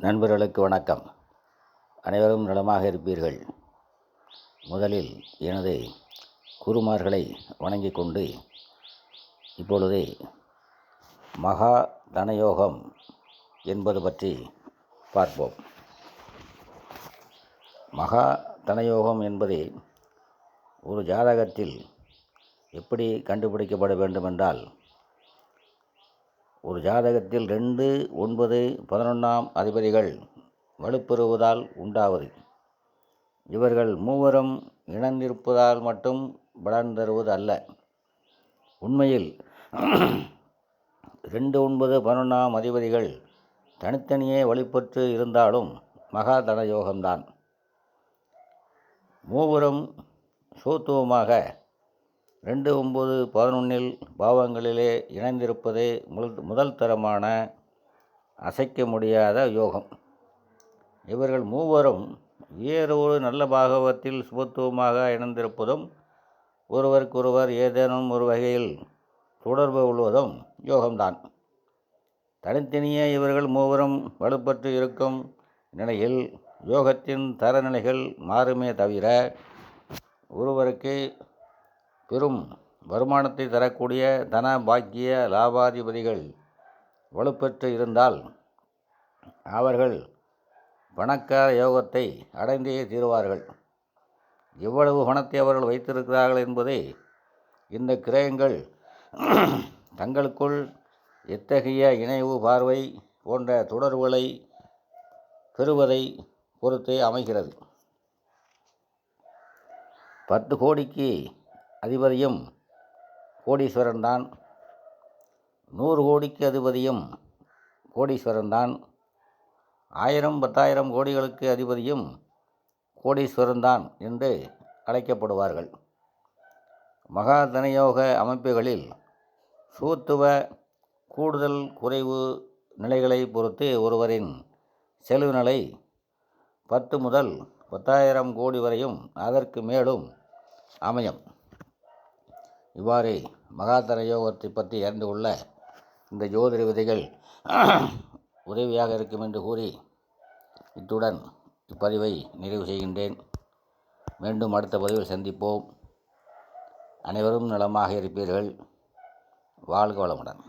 நண்பர்களுக்கு வணக்கம். அனைவரும் நலமாக இருப்பீர்கள். முதலில் எனது குருமார்களை வணங்கிக் கொண்டு இப்பொழுது மகா தனயோகம் என்பது பற்றி பார்ப்போம். மகா தனயோகம் என்பது ஒரு ஜாதகத்தில் எப்படி கண்டுபிடிக்கப்பட வேண்டுமென்றால் ஒரு ஜாதகத்தில் ரெண்டு ஒன்பது பதினொன்றாம் அதிபதிகள் வலுப்பெறுவதால் உண்டாவது. இவர்கள் மூவரும் இணைந்திருப்பதால் மட்டும் பலன் தருவது அல்ல. உண்மையில் ரெண்டு ஒன்பது பதினொன்றாம் அதிபதிகள் தனித்தனியே வழிபட்டு இருந்தாலும் மகா தன யோகம்தான் மூவரும் சூத்துவமாக ரெண்டு ஒம்பது பதினொன்றில் பாவங்களிலே இணைந்திருப்பதே முதல் முதல் தரமான அசைக்க முடியாத யோகம். இவர்கள் மூவரும் வேறொரு நல்ல பாகவத்தில் சுபத்துவமாக இணைந்திருப்பதும் ஒருவருக்கொருவர் ஏதேனும் ஒரு வகையில் தொடர்பு கொள்வதும் யோகம்தான். தனித்தனியே இவர்கள் மூவரும் வலுப்பற்று இருக்கும் நிலையில் யோகத்தின் தரநிலைகள் மாறுமே தவிர ஒருவருக்கு பெரும் வருமானத்தை தரக்கூடிய தன பாக்கிய லாபாதிபதிகள் வலுப்பெற்று இருந்தால் அவர்கள் பணக்கார யோகத்தை அடைந்தே தீருவார்கள். எவ்வளவு பணத்தை அவர்கள் வைத்திருக்கிறார்கள் என்பதை இந்த கிரகங்கள் தங்களுக்குள் எத்தகைய இணைவு பார்வை போன்ற தொடர்புகளை பெறுவதை பொறுத்தே அமைகிறது. பத்து கோடிக்கு அதிபதியும் கோடீஸ்வரன் தான். நூறு கோடிக்கு அதிபதியும் கோடீஸ்வரன் தான். ஆயிரம் பத்தாயிரம் கோடிகளுக்கு அதிபதியும் கோடீஸ்வரன் தான் என்று அழைக்கப்படுவார்கள். மகா தனயோக அமைப்புகளில் சூத்துவ கூடுதல் குறைவு நிலைகளை பொறுத்து ஒருவரின் செலவு நிலை பத்து முதல் பத்தாயிரம் கோடி வரையும் அதற்கு மேலும் அமையும். இவ்வாறு மகாதர யோகத்தை பற்றி அறிந்து கொள்ள இந்த ஜோதிட விதைகள் உதவியாக இருக்கும் என்று கூறி இத்துடன் இப்பதிவை நிறைவு செய்கின்றேன். மீண்டும் அடுத்த பதிவில் சந்திப்போம். அனைவரும் நலமாக இருப்பீர்கள். வாழ்க வளமுடன்.